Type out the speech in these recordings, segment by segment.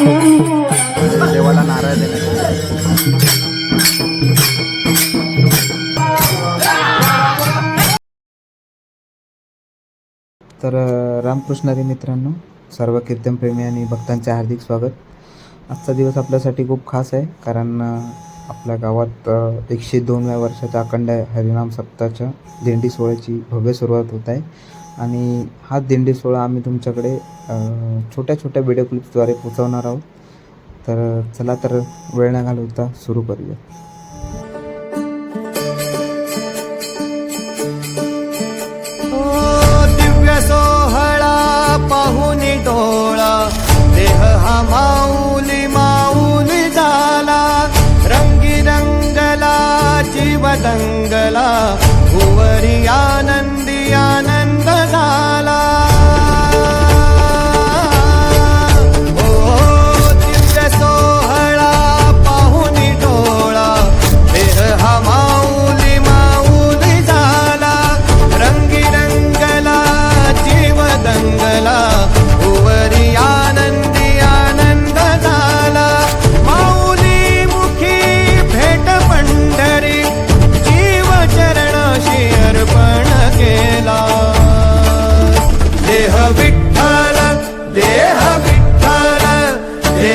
देवाला नारळ देण्यासाठी तर रामकृष्णारी मित्रांनो सर्व कीर्तनप्रेमी आणि भक्तांचे हार्दिक स्वागत. आजचा दिवस आपल्यासाठी खूप खास आहे कारण आपल्या गावात एकशे दोनव्या वर्षाच्या अखंड हरिनाम सप्ताहाच्या दिंडी सोहळ्याची भव्य सुरुवात होत आहे. आणि हा दिंडी सोहळा आम्ही तुमच्याकडे छोट्या छोट्या व्हिडिओ क्लिप्सद्वारे पोचवणार आहोत. तर चला तर वेळ न घालवता सुरू करूया.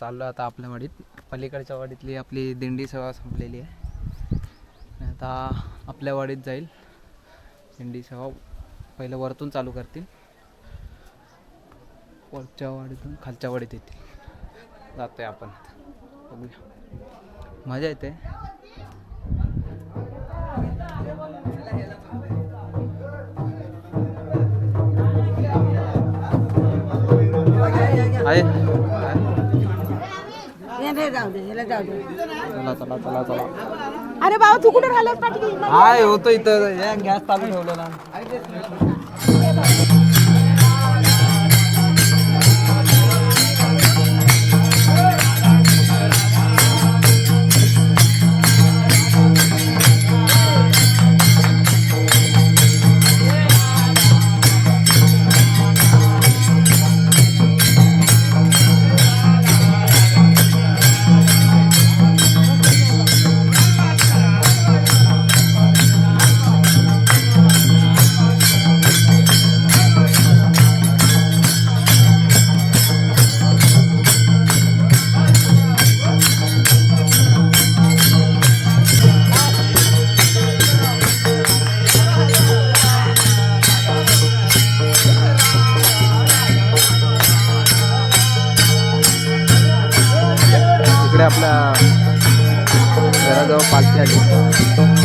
चाललो आता आपल्या वाडीत. पलीकडच्या वाडीतली आपली दिंडी सेवा संपलेली आहे. आता आपल्या वाडीत जाईल. दिंडी सेवा पहिलं वरतून चालू करतील. वरच्या वाडीतून खालच्या वाडीत येतील. जातोय आपण बघूया. मजा येते. आहे. जाऊ दे याला जाऊ दे. चला चला चला चला. अरे बाबा तू कुठे राहिलास पाठी हाय होतो इथं. गॅस चालू ठेवलेला. parte allí.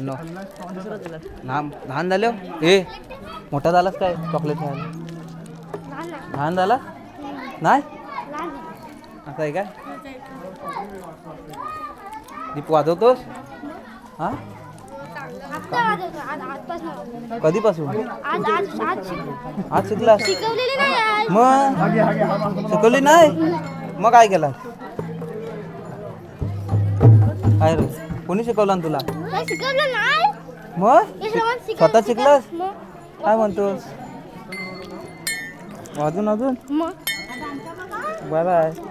No. लहान झाले? हो? ए मोठा झालास काय? चॉकलेट खायला लहान झाला? नाही? असं आहे काय दीप वाजवतोस? हा? कधीपासून? आज आज आज शिक- आज शिकलास? शिकवलेली नाही आज. मग? शिकवली नाही? मग काय केलं काय रे. कोणी शिकवलं ना तुला? काय शिकवलं नाही. मग? स्वतः शिकलास मग? काय म्हणतोस अजून अजून? मग? बरं आहे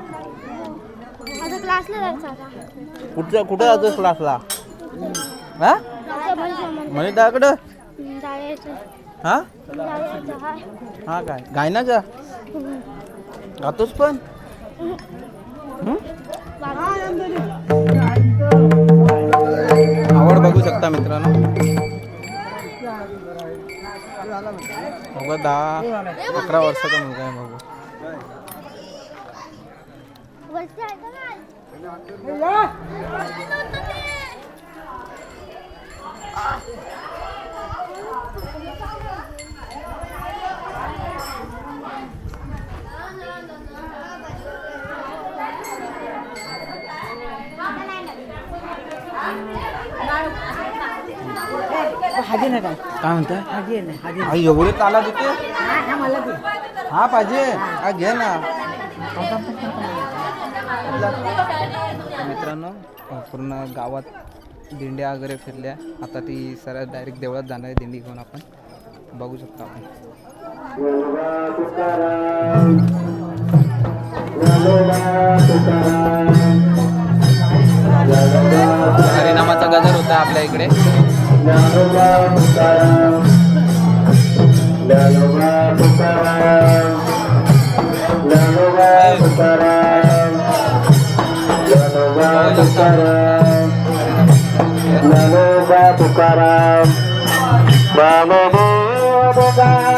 आता क्लासला जायचं आता. कुठच्या कुठे जातोस क्लासला हा? जायचं म्हणजे म्हणे जायचं हा? जायचं हाय. हा काय? गायनाचा गातोस पण? हं? आवड बघू शकता मित्रांनो. बघा दहा अकरा वर्षाचा मुलगा आहे बघू. वरती आहे का? नाही? काय म्हणताय आई एवढे ताला देते हा पाहिजे. हा घे ना. मित्रांनो पूर्ण गावात दिंड्या वगैरे फिरल्या. आता ती सरळ डायरेक्ट देवळात जाणार आहे दिंडी घेऊन आपण. बघू शकतो आपण. हरिनामाचा गजर होता आपल्या इकडे. Bukaram, bukaram, Dharma Pukaram Dharma Pukaram Dharma Pukaram Dharma Pukaram Dharma Pukaram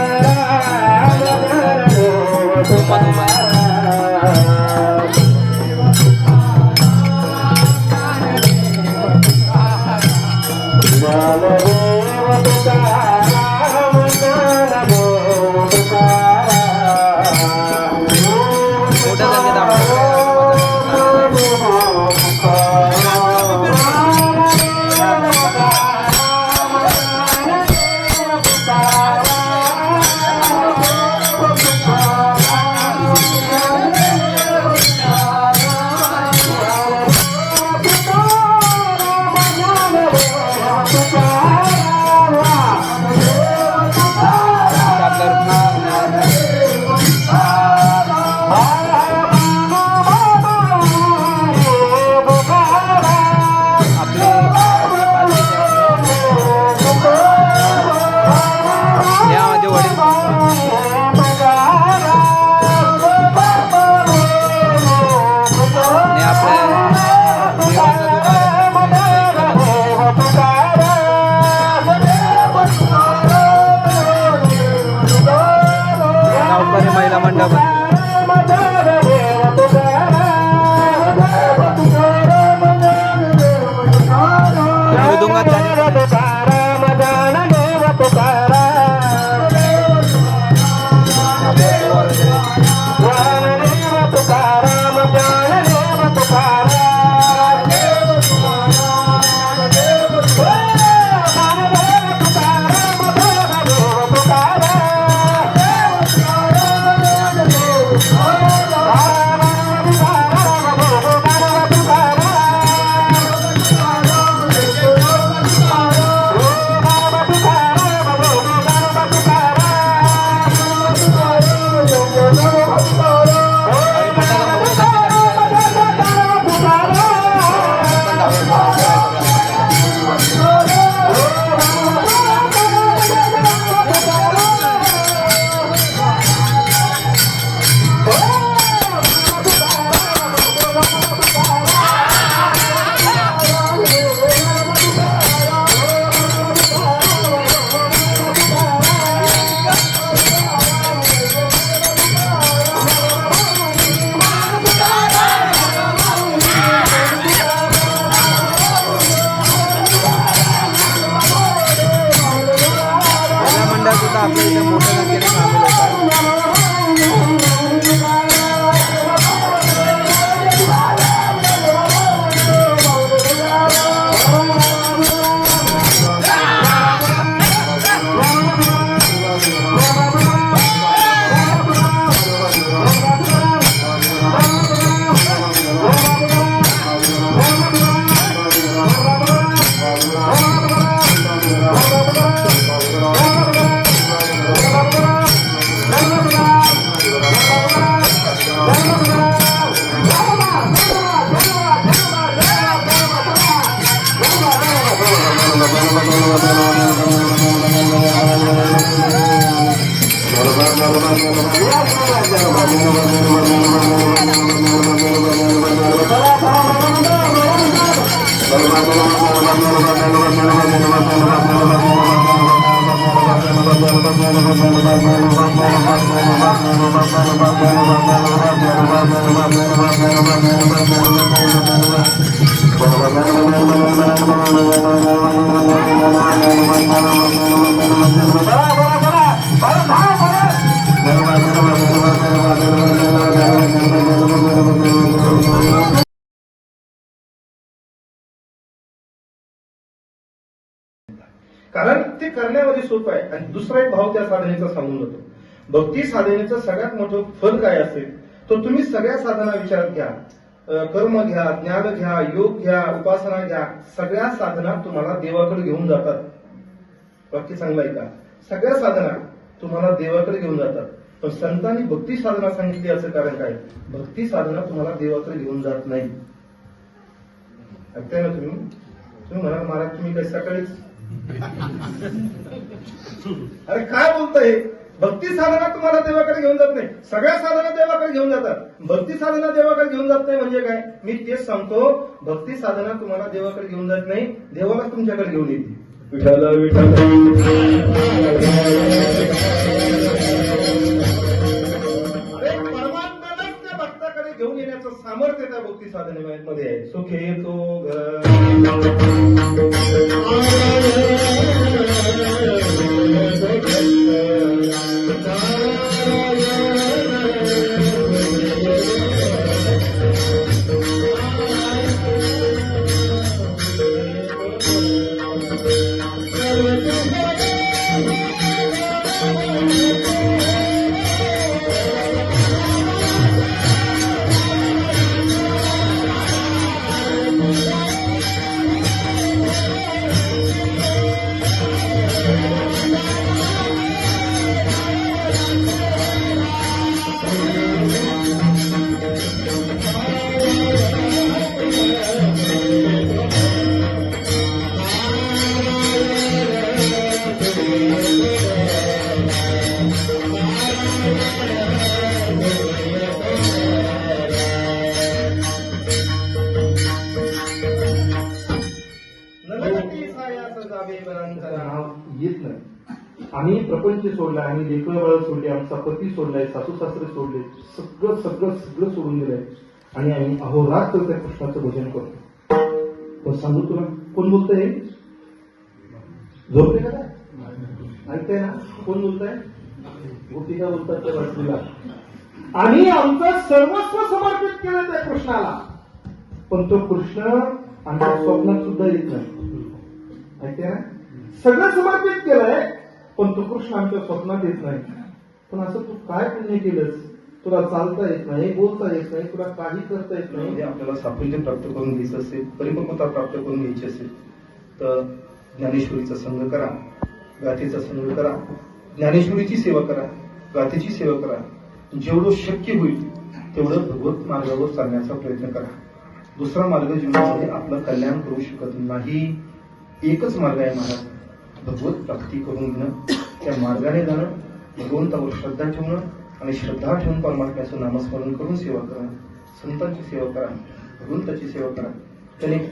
सोपं आहे. आणि दुसरा एक भाव त्या साधनेचा सांगून जातो. भक्ती साधनेचा सगळ्यात मोठं फल काय असेल? तर तुम्ही सगळ्या साधना विचारात घ्या. कर्म घ्या ज्ञान घ्या योग घ्या उपासना घ्या. सगळ्या साधना तुम्हाला देवाकडे घेऊन जातात. वाक्य चांगलं आहे का? सगळ्या साधना तुम्हाला देवाकडे घेऊन जातात. पण संतांनी भक्ती साधना सांगितली असं कारण काय? भक्ती साधना तुम्हाला देवाकडे घेऊन जात नाही. ऐकताय ना तुम्ही? तुम्ही म्हणाल महाराज तुम्ही काही सकाळीच अरे काय बोलतोय? भक्ती साधना तुम्हाला देवाकडे घेऊन जात नाही. सगळ्या साधना देवाकडे घेऊन जातात. भक्ती साधना देवाकडे घेऊन जात नाही म्हणजे काय? मी तेच सांगतो भक्ती साधना तुम्हाला देवाकडे घेऊन जात नाही. देवालाच तुमच्याकडे घेऊन येते. विठाला अरे परमात्म्यालाच त्या भक्ताकडे घेऊन येण्याचं सामर्थ्य त्या भक्ती साधनेमध्ये आहे. सुखे तो घर. सगळं सगळं सगळं सोडून दिलंय. आणि आम्ही अहोरात्र त्या कृष्णाचं भजन करतो पण सांगू तुला कोण बोलतंय झोपते का? ऐकताय ना? कोण बोलताय? गोपिका बोलतात त्या बाजूला आणि आमचं सर्वस्व समर्पित केलं त्या कृष्णाला. पण तो कृष्ण आमच्या स्वप्नात सुद्धा येत नाही. ऐकते ना? सगळं समर्पित केलंय पण तो कृष्ण आमच्या स्वप्नात येत नाही. पण असं तू काय पुण्य केलंस? तुला चालता येत नाही बोलता येत नाही तुला काही करता येत नाही. म्हणजे आपल्याला साफल्य प्राप्त करून घ्यायचं असेल परिपक्वता प्राप्त करून घ्यायची असेल तर ज्ञानेश्वरीचा संघ करा गाथेचा संघ करा. ज्ञानेश्वरीची सेवा करा गाथेची सेवा करा. जेवढं शक्य होईल तेवढं भगवत मार्गावर चालण्याचा प्रयत्न करा. दुसरा मार्ग जीवनामध्ये आपलं कल्याण करू शकत नाही. एकच मार्ग आहे महाराज भगवत प्राप्ती करून घेणं. त्या मार्गाने जाणं भगवंतावर श्रद्धा ठेवणं आणि श्रद्धा ठेवून परमात्म्याचं नामस्मरण करून सेवा करा. संतांची सेवा करा. भगवंताची सेवा करा. त्याने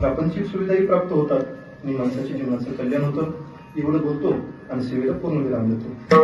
प्रापंचिक सुविधाही प्राप्त होतात. आणि माणसाच्या जीवनाचं कल्याण होतं. एवढं बोलतो आणि सेवेला पूर्ण विराम देतो.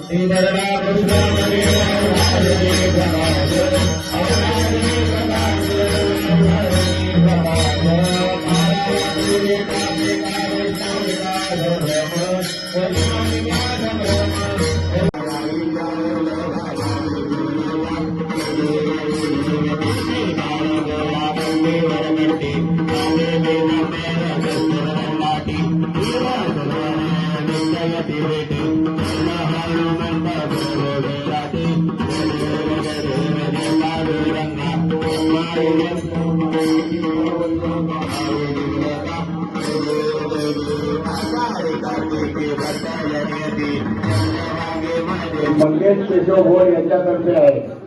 विठ्ठल मंगेश केशव भोर यांच्यातर्फे आहे.